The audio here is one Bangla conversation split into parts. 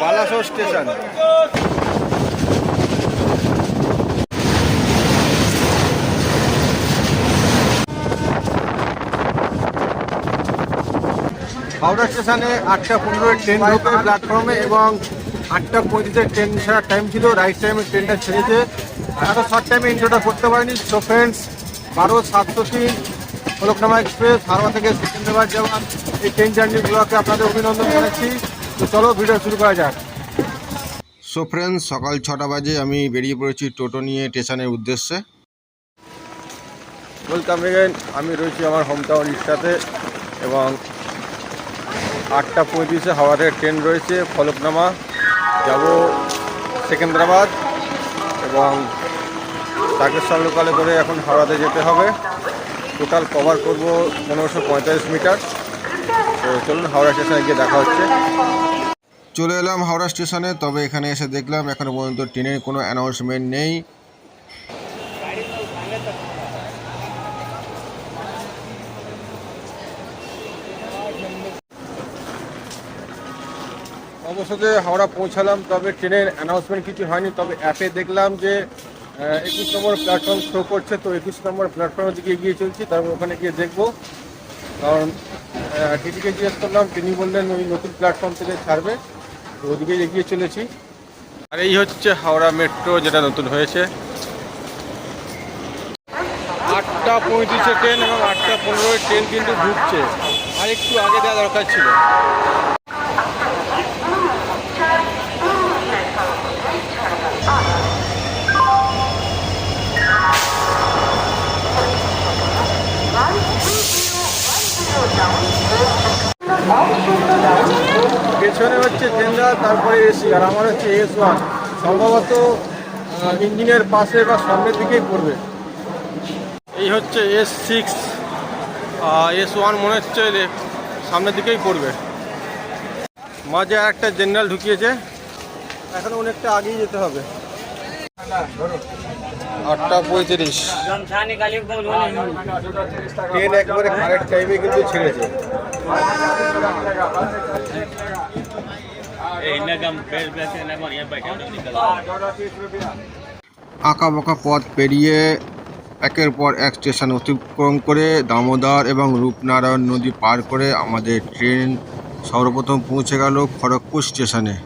বালাসোর স্টেশন। হাওড়া স্টেশনে আটটা পনেরোয় ট্রেন ঢোকে প্ল্যাটফর্মে এবং আটটা পঁয়ত্রিশের ট্রেন ছাড়ার টাইম ছিল। রাইট টাইমে ট্রেনটা ছেড়েছে। এত শর্ট টাইমে ইন্ট্রোটা করতে পারিনি। সো ফ্রেন্ডস বারো সাতশো তিন ফলকনামা এক্সপ্রেস হাওড়া থেকে সেকেন্দ্রাবাদ যাওয়ার এই ট্রেন জার্নিগুলোকে আপনাদের অভিনন্দন জানাচ্ছি। তো চলো ভিডিও শুরু করা যাক। সো ফ্রেন্ডস সকাল ছটা বাজে আমি বেরিয়ে পড়েছি টোটো নিয়ে স্টেশনের উদ্দেশ্যে। ওয়েলকাম এগেন আমি রয়েছি আমার হোম টাউন ইস্টাতে এবং আটটা পঁয়ত্রিশে হাওড়া ট্রেন রয়েছে ফলকনামা। যাব সেকেন্দ্রাবাদ এবং তাকেশ্বর লোকালে করে এখন হাওড়াতে যেতে হবে। টোটাল কভার করব পনেরোশো পঁয়তাল্লিশ মিটার। তো চলুন হাওড়া স্টেশনে গিয়ে দেখা হচ্ছে। চলে এলাম হাওড়া স্টেশনে, তবে এখানে এসে দেখলাম এখনও পর্যন্ত ট্রেনের কোনো অ্যানাউন্সমেন্ট নেই। অবশেষে হাওড়া পৌঁছালাম, তবে ট্রেনের অ্যানাউন্সমেন্ট কিছু হয়নি, তবে অ্যাপে দেখলাম যে একুশ নম্বর প্ল্যাটফর্ম শো করছে, তো একুশ নম্বর প্ল্যাটফর্মের দিকে এগিয়ে চলছি, তারপর ওখানে গিয়ে দেখব। কারণ টিটিকে জিজ্ঞেস করলাম, তিনি বললেন ওই নতুন প্ল্যাটফর্ম থেকে ছাড়বে। ওদিকে এগিয়ে চলেছি। আর এই হচ্ছে হাওড়া মেট্রো, যেটা নতুন হয়েছে। আটটা পঁয়ত্রিশে ট্রেন এবং আটটা পনেরোয় ট্রেন কিন্তু ঢুকছে। আর একটু আগে দেওয়া দরকার ছিল। পেছনে হচ্ছে জেনারেল তারপরে এসি, আর আমার হচ্ছে এস ওয়ান সম্ভবত ইঞ্জিনের পাশে বা সামনের দিকেই পড়বে। এই হচ্ছে এস সিক্স এস ওয়ান মনে হচ্ছে সামনের দিকেই পড়বে। মাঝে একটা জেনারেল ঢুকিয়েছে। এখন অনেকটা আগেই যেতে হবে। আটটা পঁয়ত্রিশ। ট্রেন একবারে কারেক্ট টাইমে কিন্তু ছেড়েছে। আঁকা বাঁকা পথ পেরিয়ে একের পর এক স্টেশন অতিক্রম করে দামোদর এবং রূপনারায়ণ নদী পার করে আমাদের ট্রেন সর্বপ্রথম পৌঁছে গেল খড়গপুর স্টেশনে।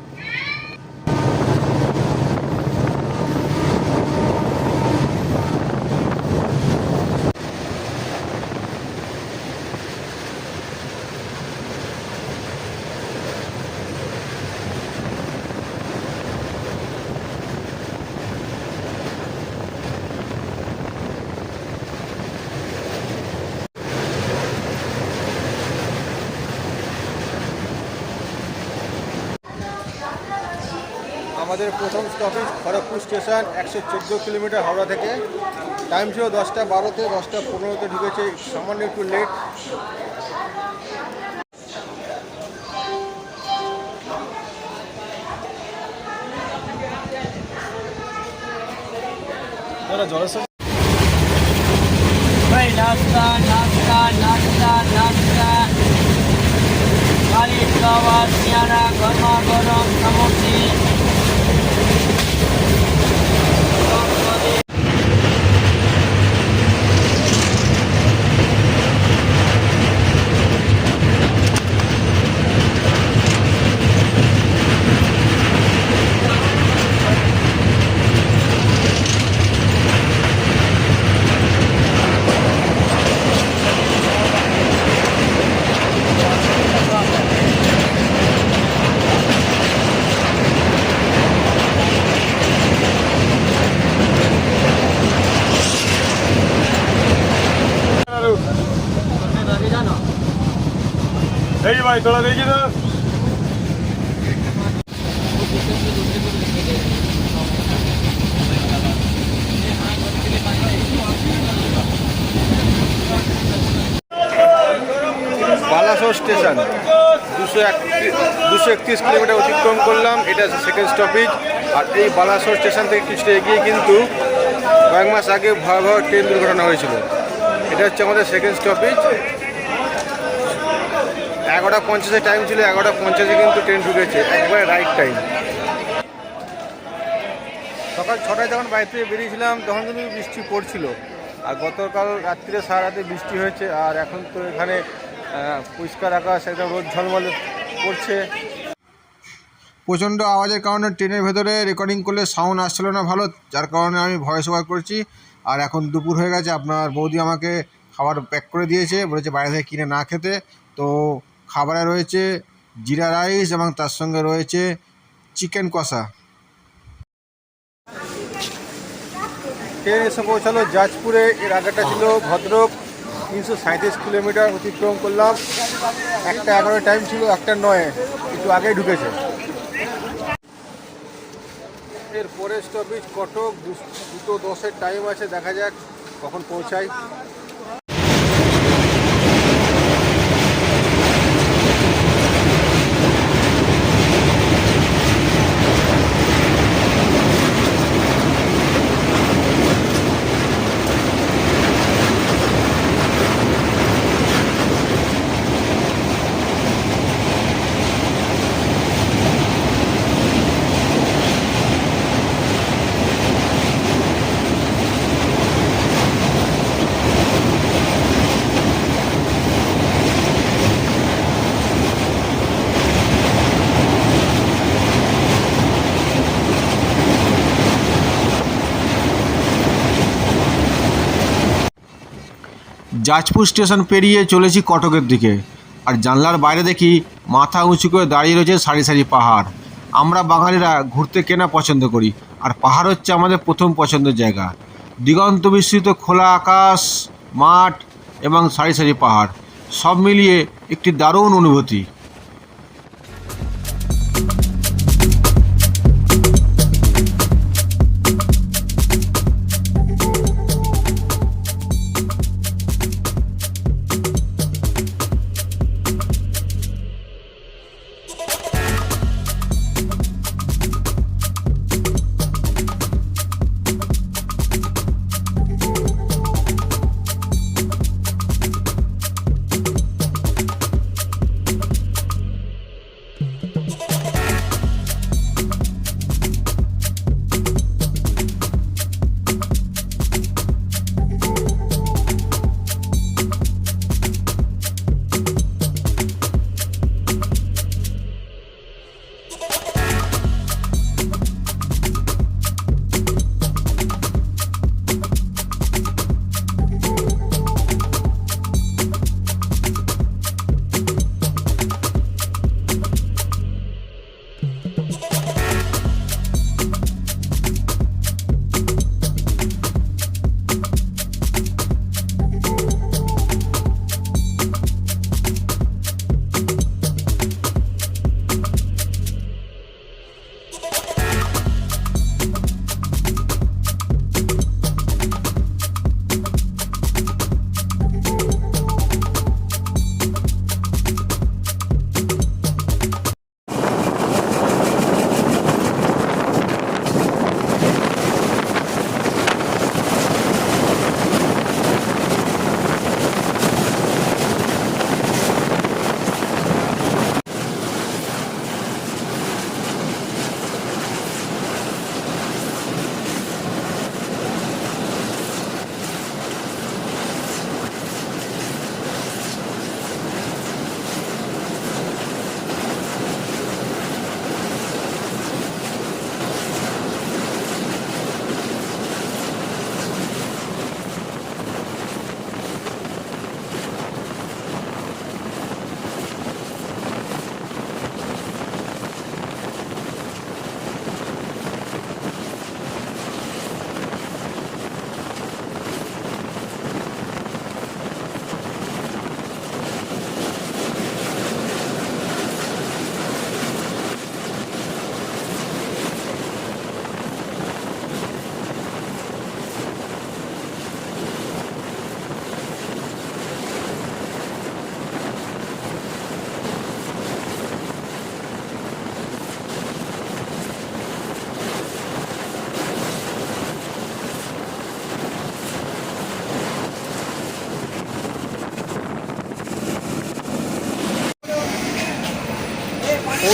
আমাদের প্রথম স্টপেজ খড়গপুর স্টেশন একশো চোদ্দ কিলোমিটার হাওড়া থেকে। টাইম ছিল দশটা বারোতে দশটা পনেরোতে ঢুকেছে সামান্য একটু লেট ভাই নাস্তা নাস্তা নাস্তা নাস্তা। বাড়ির খাবার পেয়ারা গরমা গরম সামগ্রী ভাই, তোরা দেখি তো। বালাসোর স্টেশন। দুশো দুশো একত্রিশ কিলোমিটার অতিক্রম করলাম। এটা সেকেন্ড স্টপেজ আর এই বালাসোর স্টেশন থেকে কিছুটা এগিয়ে কিন্তু কয়েক মাস আগে ভয়াবহ ট্রেন দুর্ঘটনা হয়েছিল। এটা হচ্ছে আমাদের সেকেন্ড স্টপেজ এগারোটা পঞ্চাশে টাইম ছিল, এগারোটা পঞ্চাশে কিন্তু ট্রেন ঢুকেছে, একবারে রাইট টাইম সকাল ছটায় যখন বাড়ি থেকে বেরিয়েছিলাম, তখন কিন্তু বৃষ্টি পড়ছিল। আর গতকাল রাত্রিরে সারা রাতে বৃষ্টি হয়েছে, আর এখন তো এখানে পরিষ্কার আকাশ একদম রোদ ঝলমলে পড়ছে প্রচণ্ড আওয়াজের কারণে ট্রেনের ভেতরে রেকর্ডিং করলে সাউন্ড আসছিল না ভালো, যার কারণে আমি ভয়েস ওভার করছি। আর এখন দুপুর হয়ে গেছে, আপনার বৌদি আমাকে খাবার প্যাক করে দিয়েছে, বলেছে বাইরে থেকে কিনে না খেতে। তো খাবারে রয়েছে জিরা রাইস এবং তার সঙ্গে রয়েছে চিকেন কষা। ট্রেন এসে পৌঁছালো জাজপুরে এর আগেটা ছিল ভদ্রক। তিনশো সাঁত্রিশ কিলোমিটার অতিক্রম করলাম। একটা এগারো টাইম ছিল, একটা নয়। একটু আগেই ঢুকেছে। এর পরে স্টপেজ কটক। দুটো দশের টাইম আছে। দেখা যাক কখন পৌঁছাই জাজপুর স্টেশন পেরিয়ে চলেছি কটকের দিকে। আর জানলার বাইরে দেখি মাথা উঁচু করে দাঁড়িয়ে রয়েছে সারি সারি পাহাড়। আমরা বাঙালিরা ঘুরতে কেনা পছন্দ করি, আর পাহাড় হচ্ছে আমাদের প্রথম পছন্দের জায়গা। দিগন্ত বিস্তৃত খোলা আকাশ, মাঠ এবং সারি সারি পাহাড়, সব মিলিয়ে একটি দারুণ অনুভূতি।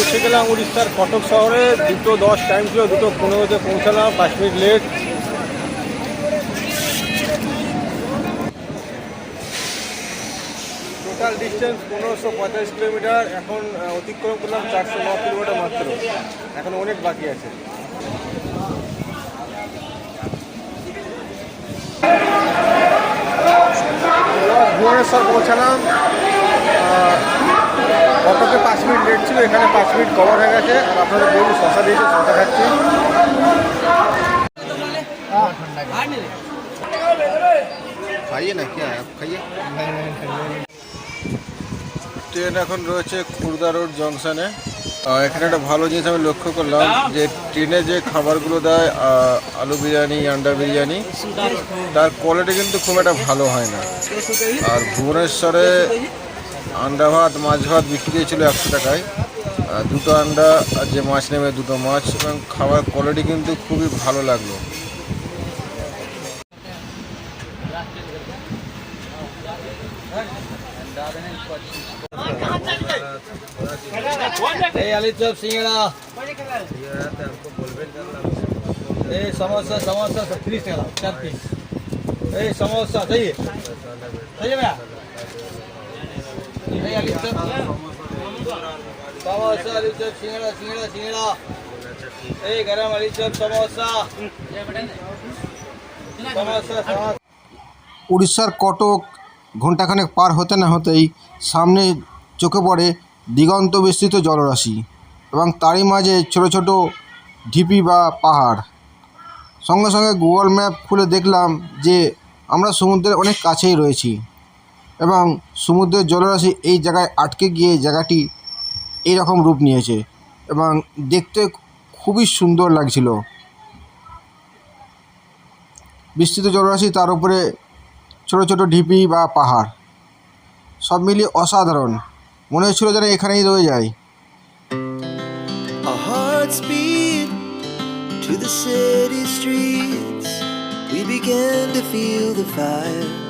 গেলাম উড়িষ্যার কটক শহরে। দুটো দশ টাইম ছিল, দুটো পনেরোতে পৌঁছালাম, পাঁচ মিনিট লেট টোটাল ডিস্টেন্স পনেরোশো পঁয়তাল্লিশ কিলোমিটার এখন অতিক্রম করলাম চারশো ন কিলোমিটার মাত্র। এখন অনেক বাকি আছে। ভুবনেশ্বর পৌঁছালাম। কটকে পাঁচ মিনিট লেট ছিল এখানে পাঁচ মিনিট কভার হয়ে গেছে। আর আপনাদের বলুন শশা দিয়েছে শশা খাচ্ছি। খাইয়ে না কি খাইয়ে? ট্রেন এখন রয়েছে খুর্দা রোড জংশনে। এখানে একটা ভালো জিনিস আমি লক্ষ্য করলাম যে ট্রেনে যে খাবারগুলো দেয় আলু বিরিয়ানি আন্ডা বিরিয়ানি তার কোয়ালিটি কিন্তু খুব একটা ভালো হয় না। আর ভুবনেশ্বরে আন্ডা ভাত মাছ ভাত বিক্রি হয়েছিল একশো টাকায় আর দুটো আন্ডা আর যে মাছ নেবে দুটো মাছ এবং খাবার কোয়ালিটি কিন্তু খুবই ভালো লাগলো এই আলু চপ সিঙ্গড়া এই समोसा समोसा सब तीस टका चार पीस এই समोसा सही है सही है भैया উড়িষ্যার কটক ঘন্টাখানেক পার হতে না হতেই সামনে চোখে পড়ে দিগন্ত বিস্তৃত জলরাশি এবং তারই মাঝে ছোট ছোট ঢিপি বা পাহাড়। সঙ্গে সঙ্গে গুগল ম্যাপ খুলে দেখলাম যে আমরা সমুদ্রের অনেক কাছেই রয়েছি এবং সমুদ্রের জলরাশি এই জায়গায় আটকে গিয়ে জায়গাটি এই রকম রূপ নিয়েছে এবং দেখতে খুবই সুন্দর লাগছিল বিস্তৃত জলরাশি তার উপরে ছোট ছোট ঢিপি বা পাহাড় সব মিলিয়ে অসাধারণ মনে হচ্ছিল যেন এখানেই রয়ে যায় to the city streets. We began to feel the fire.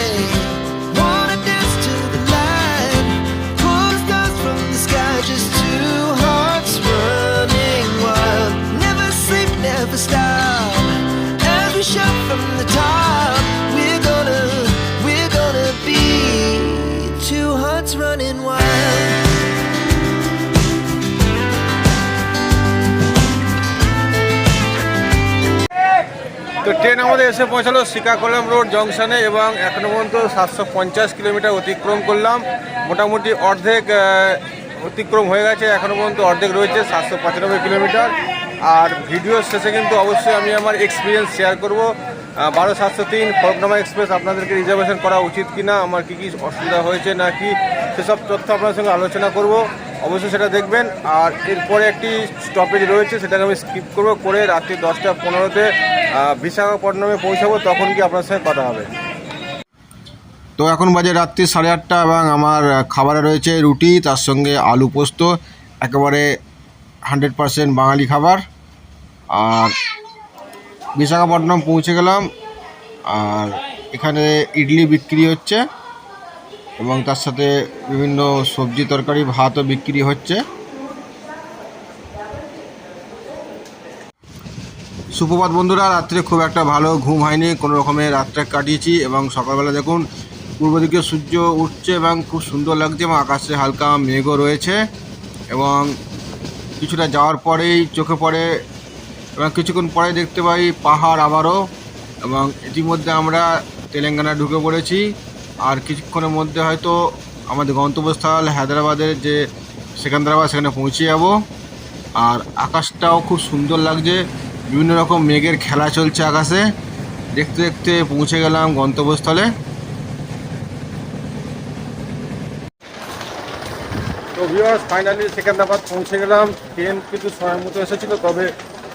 তো ট্রেন আমাদের এসে পৌঁছালো শ্রীকাকুলাম রোড জংশনে এবং এখনও পর্যন্ত সাতশো পঞ্চাশ কিলোমিটার অতিক্রম করলাম। মোটামুটি অর্ধেক অতিক্রম হয়ে গেছে। এখনও পর্যন্ত অর্ধেক রয়েছে সাতশো পঁচানব্বই কিলোমিটার। আর ভিডিও শেষে কিন্তু অবশ্যই আমি আমার এক্সপিরিয়েন্স শেয়ার করব। বারো সাতশো তিন ফলকনামা এক্সপ্রেস আপনাদেরকে রিজার্ভেশন করা উচিত কি না আমার কী কী অসুবিধা হয়েছে না কি সেসব তথ্য আপনার সঙ্গে আলোচনা করব। অবশ্যই সেটা দেখবেন। আর এরপরে একটি স্টপেজ রয়েছে, সেটাকে আমি স্কিপ করব। করে রাত্রি দশটা পনেরোতে বিশাখাপট্টনমে পৌঁছাবো, তখন কি আপনার সঙ্গে কথা হবে। তো এখন বাজে রাত্রি সাড়ে আটটা এবং আমার খাবারে রয়েছে রুটি, তার সঙ্গে আলু পোস্ত, একেবারে হান্ড্রেড পারসেন্ট বাঙালি খাবার। আর বিশাখাপট্টনম পৌঁছে গেলাম। আর এখানে ইডলি বিক্রি হচ্ছে এবং তার সাথে বিভিন্ন সবজি তরকারি, ভাতও বিক্রি হচ্ছে। সুপ্রভাত বন্ধুরা, রাত্রে খুব একটা ভালো ঘুম হয়নি। কোনো রকমে রাতটা কাটিয়েছি এবং সকালবেলা দেখুন, পূর্ব দিকে সূর্য উঠছে এবং খুব সুন্দর লাগছে এবং আকাশে হালকা মেঘও রয়েছে এবং কিছুটা যাওয়ার পরেই চোখে পড়ে এবং কিছুক্ষণ পরে দেখতে পাই পাহাড় আবারও এবং ইতিমধ্যে আমরা তেলেঙ্গানা ঢুকে পড়েছি। আর কিছুক্ষণের মধ্যে হয়তো আমাদের গন্তব্যস্থল হায়দ্রাবাদের যে সেকেন্দ্রাবাদ সেখানে পৌঁছে যাব। আর আকাশটাও খুব সুন্দর লাগছে। বিভিন্ন রকম মেঘের খেলা চলছে আকাশে। দেখতে দেখতে পৌঁছে গেলাম গন্তব্যস্থলে। তো ভিউয়ার্স ফাইনালি সেকেন্দ্রাবাদ পৌঁছে গেলাম। ট্রেন কিন্তু সময় মতো এসেছিল তবে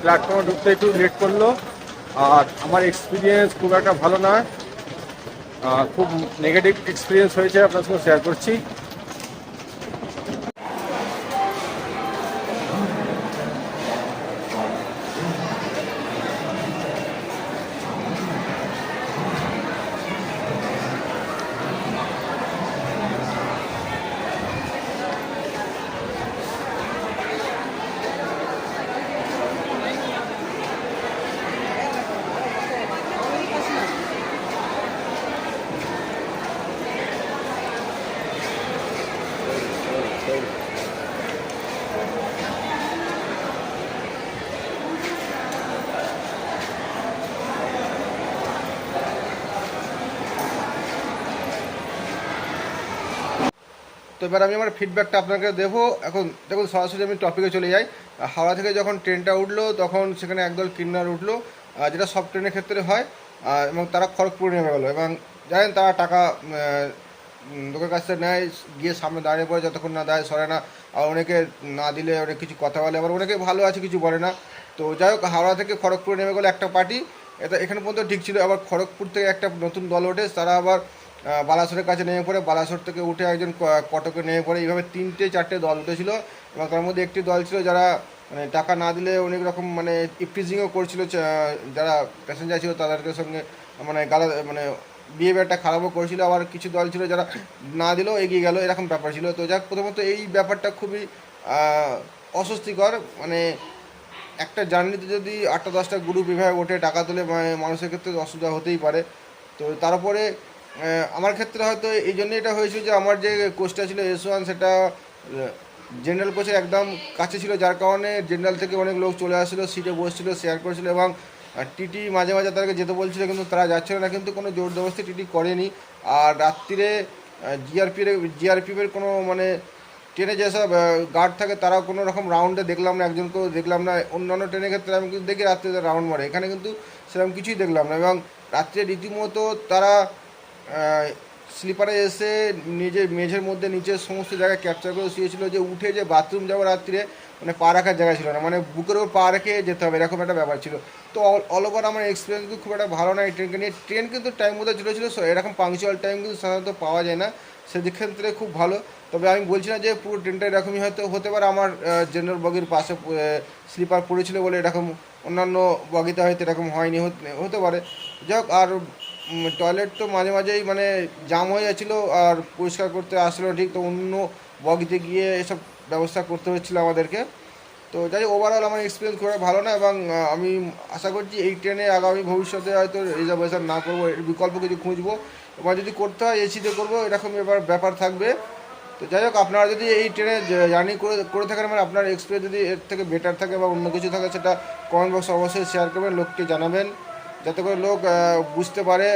প্ল্যাটফর্মে ঢুকতে একটু লেট করল। আর আমার এক্সপিরিয়েন্স খুব একটা ভালো আহ, খুব নেগেটিভ এক্সপিরিয়েন্স হয়েছে আপনার সঙ্গে শেয়ার করছি। এবার আমি আমার ফিডব্যাকটা আপনাকে দেবো। এখন দেখুন, সরাসরি আমি টপিকে চলে যাই। হাওড়া থেকে যখন ট্রেনটা উঠল, তখন সেখানে একদল কিন্নার উঠল যেটা সব ট্রেনের ক্ষেত্রে হয় এবং তারা খড়গপুর নেমে গেলো এবং জানেন, তারা টাকা লোকের কাছ থেকে নেয়, গিয়ে সামনে দাঁড়িয়ে পড়ে, যতক্ষণ না দেয় সরে না, আর অনেকে না দিলে, অনেক কিছু কথা বলে, আবার অনেকে ভালো আছে, কিছু বলে না। তো যাই হোক, হাওড়া থেকে খড়গপুর নেমে গেলো একটা পার্টি এটা এখানে পর্যন্ত ঠিক ছিল, আবার খড়গপুর থেকে একটা নতুন দল ওঠে, তারা আবার বালাসোরের কাছে নেমে পড়ে, বালাসোর থেকে উঠে একজন কটকে নেমে পড়ে। এইভাবে তিনটে, চারটে দল উঠেছিল এবং তার মধ্যে একটি দল ছিল যারা মানে টাকা না দিলে অনেক রকম মানে ইফটিজিংও করছিল যারা প্যাসেঞ্জার ছিল তাদেরকে সঙ্গে মানে গালা মানে বিহেভিয়ারটা খারাপও করেছিল। আবার কিছু দল ছিল যারা না দিলেও এগিয়ে গেল, এরকম ব্যাপার ছিল। তো যাক, প্রথমত এই ব্যাপারটা খুবই অস্বস্তিকর। মানে একটা জার্নিতে যদি আটটা, দশটা গ্রুপ এভাবে ওঠে, টাকা তুলে মানে মানুষের ক্ষেত্রে অসুবিধা হতেই পারে। তো তারপরে আমার ক্ষেত্রে হয়তো এই জন্য এটা হয়েছিল যে আমার যে কোচটা ছিল এস ওয়ান সেটা জেনারেল কোচের একদম কাছে ছিল, যার কারণে জেনারেল থেকে অনেক লোক চলে আসছিল সিটে বসছিল শেয়ার করছিল এবং টিটি মাঝে মাঝে তাদেরকে যেতে বলছিল, কিন্তু তারা যাচ্ছিল না, কিন্তু কোনো জোর জবরদস্তি টিটি করেনি। আর রাত্রিরে জিআরপির জিআরপিএফের কোনো মানে ট্রেনে যেসব গার্ড থাকে তারা কোনো রকম রাউন্ডে দেখলাম না একজনকেও দেখলাম না। অন্যান্য ট্রেনের ক্ষেত্রে আমি কিন্তু দেখি রাত্রে রাউন্ড মারে, এখানে কিন্তু সেরকম কিছুই দেখলাম না। এবং রাত্রে রীতিমতো তারা স্লিপারে এসে নিজের মেঝের মধ্যে নিচে সমস্ত জায়গায় ক্যাপচার করে শুয়েছিল যে উঠে যে বাথরুম যাব রাত্রিরে মানে পা রাখার জায়গা ছিল না মানে বুকের ওপর পা রেখে যেতে হবে, এরকম একটা ব্যাপার ছিল। তো অল ওভার আমার এক্সপিরিয়েন্স কিন্তু খুব একটা ভালো নয় ট্রেনকে নিয়ে। ট্রেন কিন্তু টাইম মধ্যে চলেছিল এরকম পাংচুয়াল টাইম কিন্তু সাধারণত পাওয়া যায় না, সেদিক ক্ষেত্রে খুব ভালো। তবে আমি বলছি না যে পুরো ট্রেনটা এরকমই হয়তো, হতে পারে আমার জেনারেল বগির পাশে স্লিপার পড়েছিল বলে এরকম অন্যান্য বগিতে হয়তো এরকম হয়নি হতে পারে। যাই হোক, আর টয়লেট তো মাঝে মাঝেই মানে জাম হয়ে যাচ্ছিল আর পরিষ্কার করতে আসলো ঠিক, তো অন্য বগিতে গিয়ে এসব ব্যবস্থা করতে হচ্ছিল আমাদেরকে। তো যাই ওভারঅল আমার এক্সপিরিয়েন্স খুব ভালো না এবং আমি আশা করছি এই ট্রেনে আগামী ভবিষ্যতে হয়তো রিজার্ভেশন না করব, এর বিকল্প কিছু খুঁজবো। এবার যদি করতে হয় এসিতে করব, এরকম এবার ব্যাপার থাকবে। তো যাই হোক, আপনারা যদি এই ট্রেনে জার্নি করে করে থাকেন মানে আপনার এক্সপিরিয়েন্স যদি এর থেকে বেটার থাকে বা অন্য কিছু থাকে, সেটা কমেন্ট বক্সে অবশ্যই শেয়ার করবেন, লোককে জানাবেন। যাতে করে লোক বুঝতে পারে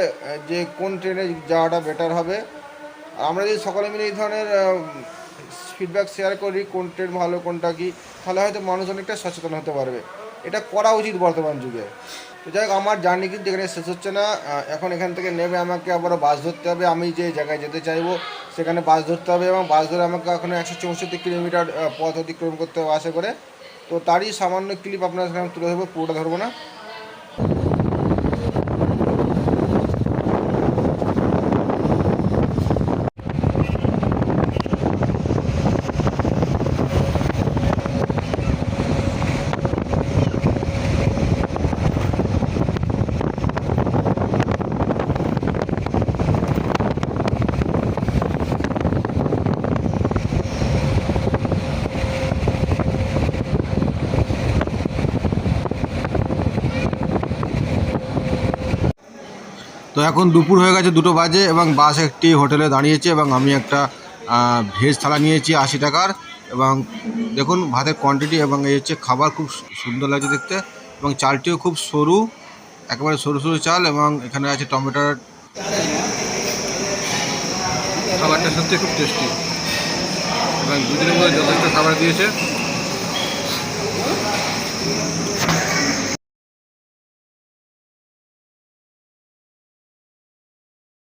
যে কোন ট্রেনে যাওয়াটা বেটার হবে। আর আমরা যদি সকলে মিলে এই ধরনের ফিডব্যাক শেয়ার করি, কোন ট্রেন ভালো, কোনটা কি, তাহলে হয়তো মানুষ অনেকটা সচেতন হতে পারবে। এটা করা উচিত বর্তমান যুগে। তো যাই হোক, আমার জার্নি কিন্তু এখানে শেষ হচ্ছে না। এখন এখান থেকে নেবে আমাকে আবার বাস ধরতে হবে। আমি যে জায়গায় যেতে চাইব, সেখানে বাস ধরতে হবে এবং বাস ধরে আমাকে এখন একশো চৌষট্টি কিলোমিটার পথ অতিক্রম করতে হবে বাসে করে। তো তারই সামান্য ক্লিপ আপনার সেখানে তুলে ধরবো, পুরোটা ধরবো না। তো এখন দুপুর হয়ে গেছে দুটো বাজে এবং বাস একটি হোটেলে দাঁড়িয়েছে এবং আমি একটা ভেজ থালা নিয়েছি আশি টাকার এবং দেখুন ভাতের কোয়ান্টিটি এবং এই হচ্ছে খাবার খুব সুন্দর লাগছে দেখতে এবং চালটিও খুব সরু, একেবারে সরু সরু চাল এবং এখানে আছে টমেটোর খাবারটা সত্যি খুব টেস্টি এবং দুদিনের মধ্যে যথেষ্ট খাবার দিয়েছে।